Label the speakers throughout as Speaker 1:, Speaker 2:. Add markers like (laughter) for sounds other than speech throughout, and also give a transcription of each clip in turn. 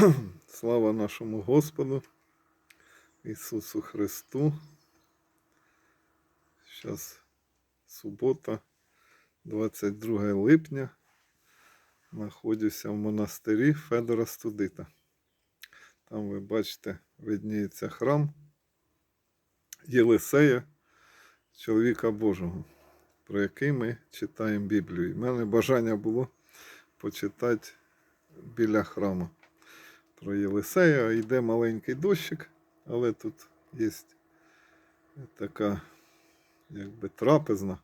Speaker 1: (clears throat) Слава нашому Господу Ісусу Христу. Зараз субота, 22 липня. Знаходжуся в монастирі Федора Студита. Там ви бачите, видніється храм Єлисея, чоловіка Божого, про який ми читаємо Біблію. У мене бажання було почитати біля храму про Єлисея. Йде маленький дощик, але тут є така якби трапезна,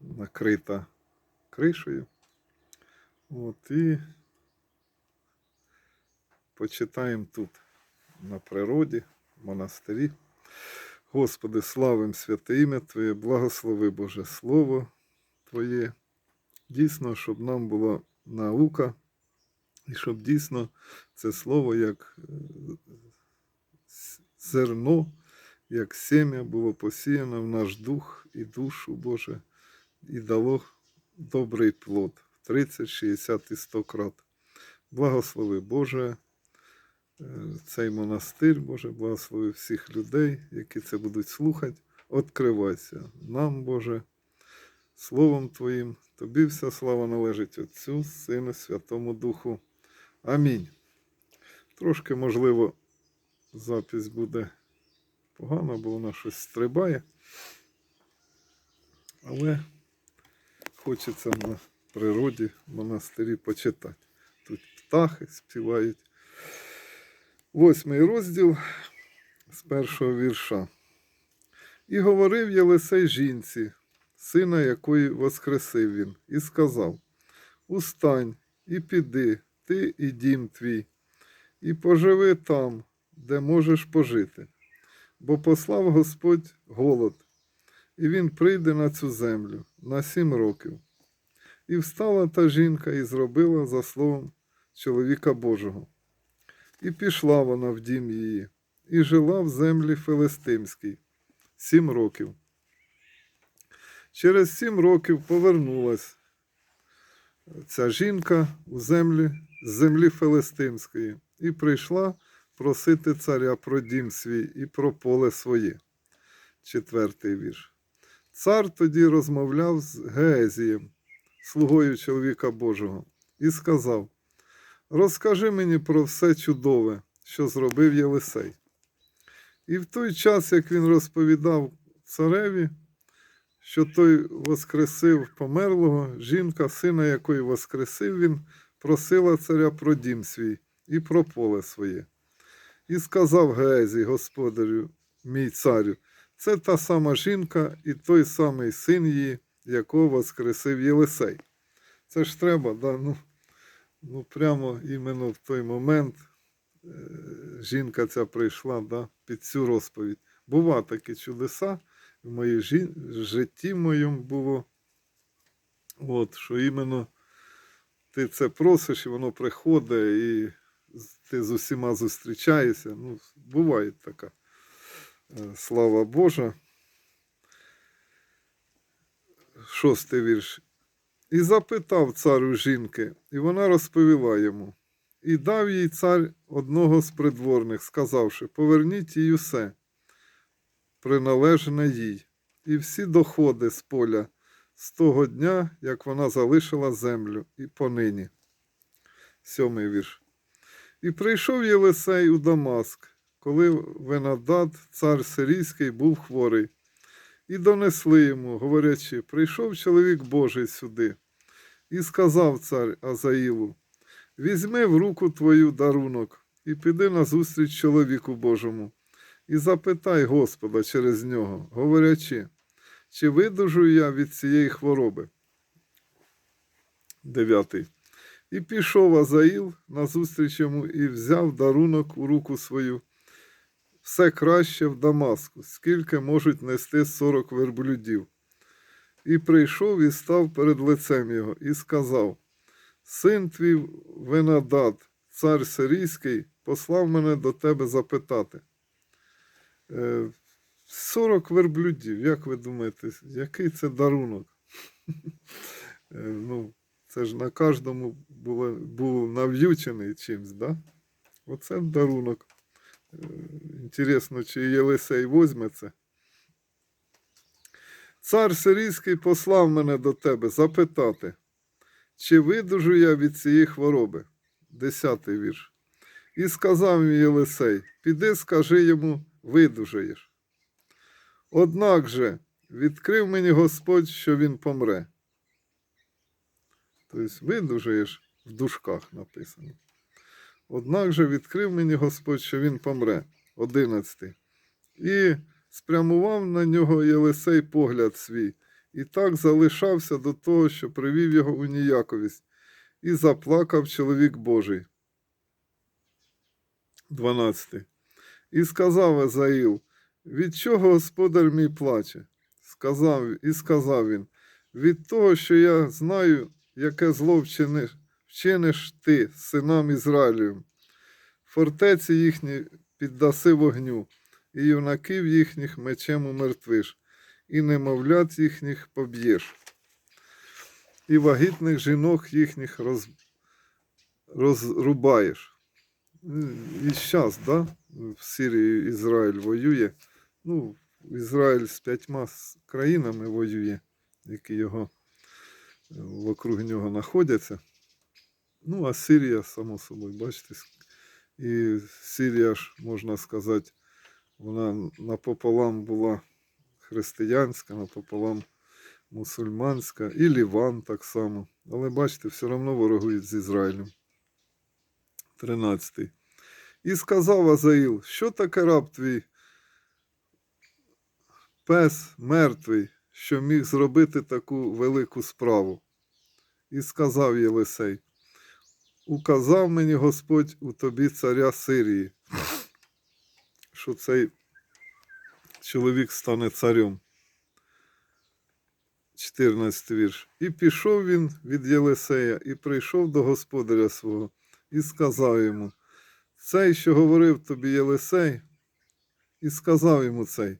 Speaker 1: накрита кришею. От і почитаємо тут, на природі, в монастирі. Господи, славим святе ім'я Твоє, благослови Боже Слово Твоє. Дійсно, щоб нам була наука, і щоб дійсно це слово як е, зерно, як сем'я було посіяно в наш дух і душу Боже, і дало добрий плод 30, 60 і 100 крат. Благослови Боже, е, цей монастир, Боже, благослови всіх людей, які це будуть слухати. Откривайся нам, Боже, Словом Твоїм. Тобі вся слава належить Отцю, Сину, Святому Духу. Амінь. Трошки, можливо, запись буде погана, бо вона щось стрибає. Але хочеться на природі, в монастирі почитати. Тут птахи співають. Восьмий розділ з першого вірша. І говорив Єлисей жінці, сина якої воскресив він, і сказав: Устань і піди, ти і дім твій, і поживи там, де можеш пожити. Бо послав Господь голод, і він прийде на цю землю на сім років. І встала та жінка і зробила за словом чоловіка Божого. І пішла вона в дім її, і жила в землі Филистимській сім років. Через сім років повернулась ця жінка у землі, з землі Филистимської і прийшла просити царя про дім свій і про поле своє. Четвертий вірш. Цар тоді розмовляв з Геезієм, слугою чоловіка Божого, і сказав: Розкажи мені про все чудове, що зробив Єлисей. І в той час, як він розповідав цареві, що той воскресив померлого, жінка, сина якої воскресив він, просила царя про дім свій і про поле своє. І сказав Геезі, господарю, мій царю, це та сама жінка і той самий син її, якого воскресив Єлисей. Це ж треба, да? ну, ну прямо іменно в той момент е, жінка ця прийшла да, під цю розповідь. Бува такі чудеса в моїй житті моєму було. От, що іменно ти це просиш, і воно приходить, і ти з усіма зустрічаєшся. Ну, буває така. Е, Слава Божа. Шостий вірш. І запитав царю жінки, і вона розповіла йому. І дав їй цар одного з придворних, сказавши: Поверніть їй усе, приналежне їй, і всі доходи з поля з того дня, як вона залишила землю, і понині. Сьомий вірш. І прийшов Єлисей у Дамаск, коли Венадад, цар сирійський, був хворий, і донесли йому, говорячи: Прийшов чоловік Божий сюди, і сказав цар Азаїлу: Візьми в руку твою дарунок і піди назустріч чоловіку Божому, і запитай Господа через нього, говорячи, чи видужую я від цієї хвороби. Дев'ятий. І пішов Азаїл назустріч йому і взяв дарунок у руку свою. Все краще в Дамаску, скільки можуть нести сорок верблюдів. І прийшов і став перед лицем його, і сказав: Син твій Венадад, цар сирійський, послав мене до тебе запитати. Е, Сорок верблюдів, як ви думаєте, який це дарунок? (laughs) Е, Ну, це ж на кожному було, був нав'ючений чимсь, да? Оце дарунок. Е, Інтересно, чи Єлисей возьме це. Цар сирійський послав мене до тебе запитати, чи видужу я від цієї хвороби? Десятий вірш. І сказав Єлисей, піди скажи йому, видужаєш. Однак же відкрив мені Господь, що він помре. Тобто видужаєш в дужках написано. Однак же відкрив мені Господь, що він помре. Одинадцятий. І спрямував на нього Єлисей погляд свій, і так залишався до того, що привів його у ніяковість, і заплакав чоловік Божий. 12. І сказав Езаїл, від чого господар мій плаче? Сказав, і сказав він, від того, що я знаю, яке зло вчиниш, вчиниш ти синам Ізраїлевим. Фортеці їхні піддаси вогню, і юнаків їхніх мечем умертвиш, і немовлят їхніх поб'єш, і вагітних жінок їхніх роз... розрубаєш. І зараз, да, в Сирії Ізраїль воює. Ну, Ізраїль з п'ятьма країнами воює, які його е, вокруг нього знаходяться. Ну, а Сирія, само собою, бачите, і Сирія ж, можна сказати, вона напополам була християнська, напополам мусульманська, і Ліван так само. Але бачите, все одно ворогують з Ізраїлем. 13. І сказав Азаїл, що таке раб твій? Пес мертвий, що міг зробити таку велику справу. І сказав Єлисей, указав мені Господь у тобі царя Сирії, що цей чоловік стане царем. 14 вірш. І пішов він від Єлисея, і прийшов до господаря свого, і сказав йому, цей, що говорив тобі Єлисей, і сказав йому цей,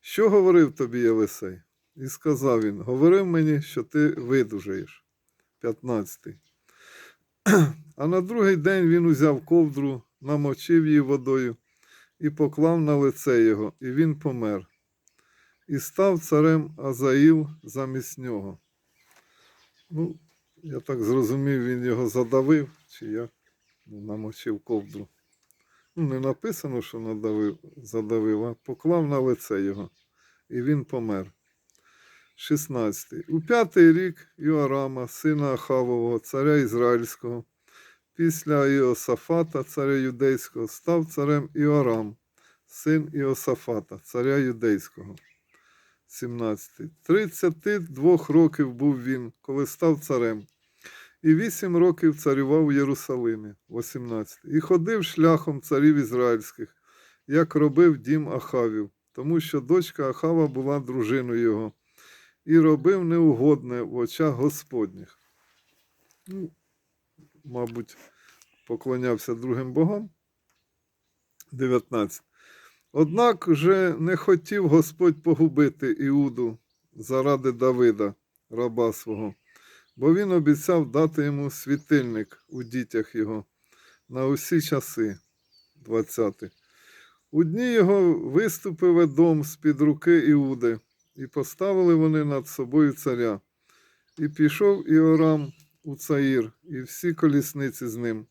Speaker 1: що говорив тобі Єлисей? І сказав він, говорив мені, що ти видужаєш. 15. А на другий день він узяв ковдру, намочив її водою і поклав на лице його, і він помер. І став царем Азаїл замість нього. Ну, я так зрозумів, він його задавив, чи як Ну, намочив ковдру. Не написано, що надавив, задавив, а поклав на лице його, і він помер. 16. У п'ятий рік Йоарама, сина Ахавового, царя Ізраїльського, після Іосафата, царя юдейського, став царем Іорам, син Іосафата, царя юдейського. 17. 32 років був він, коли став царем, і вісім років царював у Єрусалимі. 18. І ходив шляхом царів ізраїльських, як робив дім Ахавів, тому що дочка Ахава була дружиною його, і робив неугодне в очах Господніх. Ну, мабуть, поклонявся другим богам. 19. Однак же не хотів Господь погубити Іуду заради Давида, раба свого, бо він обіцяв дати йому світильник у дітях його на усі часи. 20. У дні його виступив Едом з-під руки Іуди, і поставили вони над собою царя. І пішов Іорам у Цаїр, і всі колісниці з ним.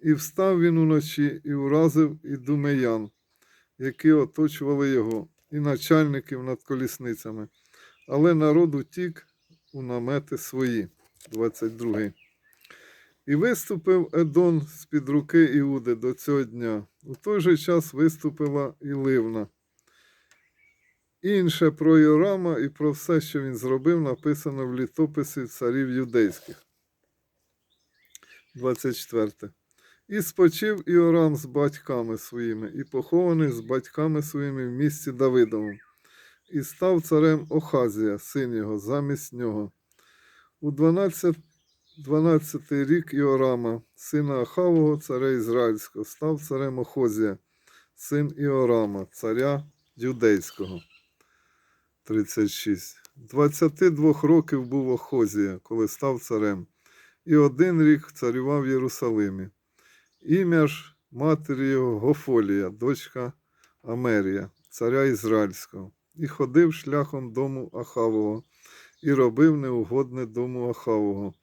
Speaker 1: І встав він уночі, і уразив і думеян, які оточували його, і начальників над колісницями. Але народ утік у намети свої. 22. І виступив Едон з-під руки Іуди до цього дня. У той же час виступила і Ливна. Інше про Йорама і про все, що він зробив, написано в літописі царів юдейських. 24. І спочив Іорам з батьками своїми, і похований з батьками своїми в місті Давидовому, і став царем Охазія, син його, замість нього. У 12, 12 рік Іорама, сина Ахавого, царя Ізраїльського, став царем Охозія, син Іорама, царя Юдейського. 36. 22 років був Охозія, коли став царем, і один рік царював в Єрусалимі. Ім'я ж матері його Гофолія, дочка Амерія, царя Ізраїльського, і ходив шляхом дому Ахавого, і робив неугодне дому Ахавого.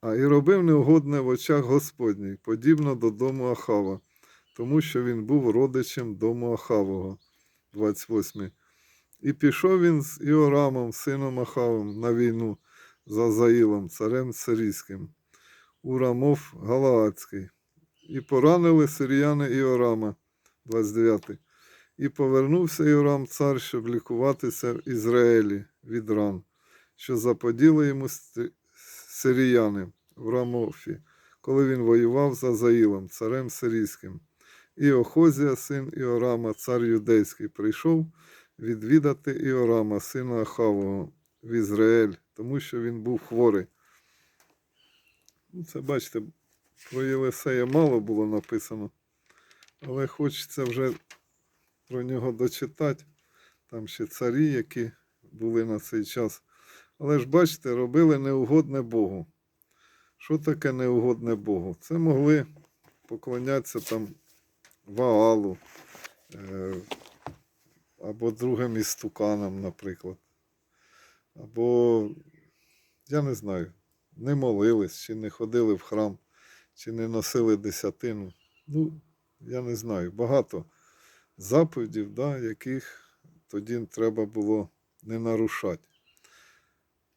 Speaker 1: А і робив неугодне в очах Господніх, подібно до дому Ахава, тому що він був родичем дому Ахавого. 28. І пішов він з Іорамом, сином Ахавом, на війну за Заїлом, царем сирійським, у Рамов Галаадський. І поранили сиріяни Іорама, 29. І повернувся Іорам цар, щоб лікуватися в Ізраїлі від ран, що заподіли йому сиріяни в Рамофі, коли він воював за Заїлом, царем сирійським. І Охозія, син Іорама, цар юдейський, прийшов відвідати Іорама, сина Ахавого, в Ізраїль, тому що він був хворий. Ну, Це, бачите, про Єлисея мало було написано, але хочеться вже про нього дочитати. Там ще царі, які були на цей час. Але ж бачите, робили неугодне Богу. Що таке неугодне Богу? Це могли поклонятися там Ваалу е, або другим істуканам, наприклад. Або, я не знаю, не молились, чи не ходили в храм, чи не носили десятину. Ну, я не знаю, багато заповідів, да, яких тоді треба було не нарушати.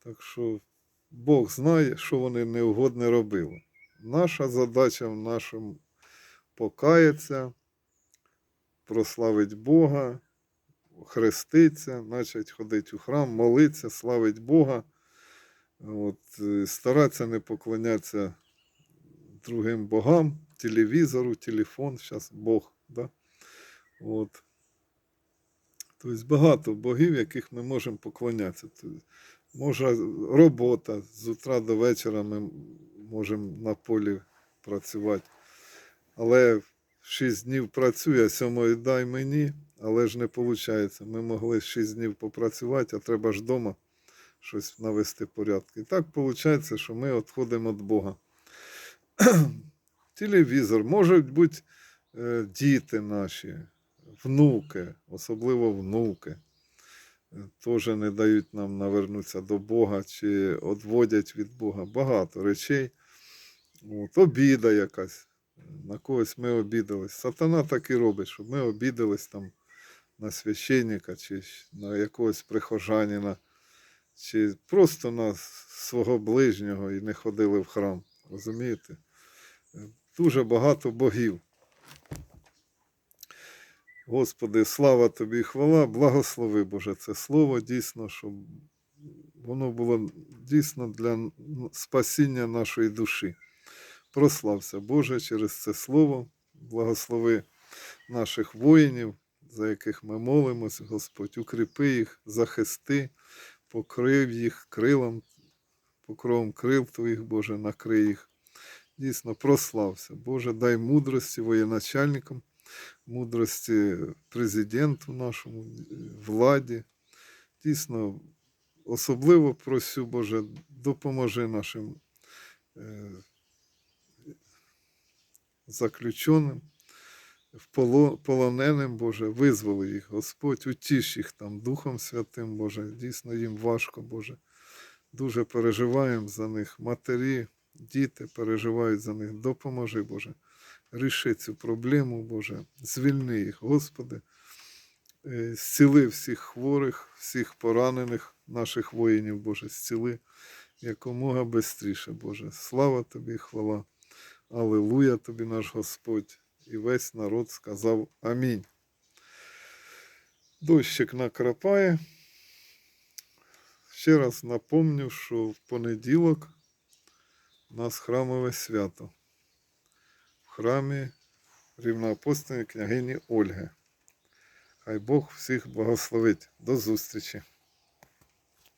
Speaker 1: Так що Бог знає, що вони неугодне робили. Наша задача в нашому покаятися, прославить Бога, хреститься, почать ходити у храм, молитися, славить Бога. От, е, старатися не поклонятися другим богам, телевізору, телефон, зараз Бог. Да? От. Тобто багато богів, яких ми можемо поклонятися. Тобто, може робота з утра до вечора ми можемо на полі працювати. Але 6 днів працює, а сьомої дай мені, але ж не виходить. Ми могли 6 днів попрацювати, а треба ж вдома щось навести порядок. І так виходить, що ми відходимо від Бога. (clears throat) Телевізор, можуть бути е, діти наші, внуки, особливо внуки. е, Теж не дають нам навернутися до Бога чи відводять від Бога. Багато речей. От, обіда якась. На когось ми обідались. Сатана так і робить, щоб ми обідались там на священника чи на якогось прихожанина, чи просто на свого ближнього і не ходили в храм. Розумієте? Е, Дуже багато богів. Господи, слава тобі хвала, благослови Боже це слово дійсно, щоб воно було дійсно для спасіння нашої душі. Прослався Боже через це слово, благослови наших воїнів, за яких ми молимось, Господь, укріпи їх, захисти, покрив їх крилом, покровом крил Твоїх, Боже, накрий їх. Дійсно, прослався. Боже, дай мудрості воєначальникам, мудрості президенту нашому, владі. Дійсно, особливо просю, Боже, допоможи нашим е, заключеним, полоненим, Боже, визволи їх, Господь, утіш їх там Духом Святим, Боже, дійсно їм важко, Боже. Дуже переживаємо за них. Матері, діти переживають за них. Допоможи, Боже. Ріши цю проблему, Боже. Звільни їх, Господи. Е, Зціли всіх хворих, всіх поранених наших воїнів, Боже, зціли якомога швидше, Боже. Слава тобі, хвала. Аллилуйя тобі, наш Господь. І весь народ сказав Амінь. Дощик накрапає. Ще раз напомню, що в понеділок у нас храмове свято. Храмі рівноапостольної княгині Ольги. Хай Бог всіх благословить. До зустрічі!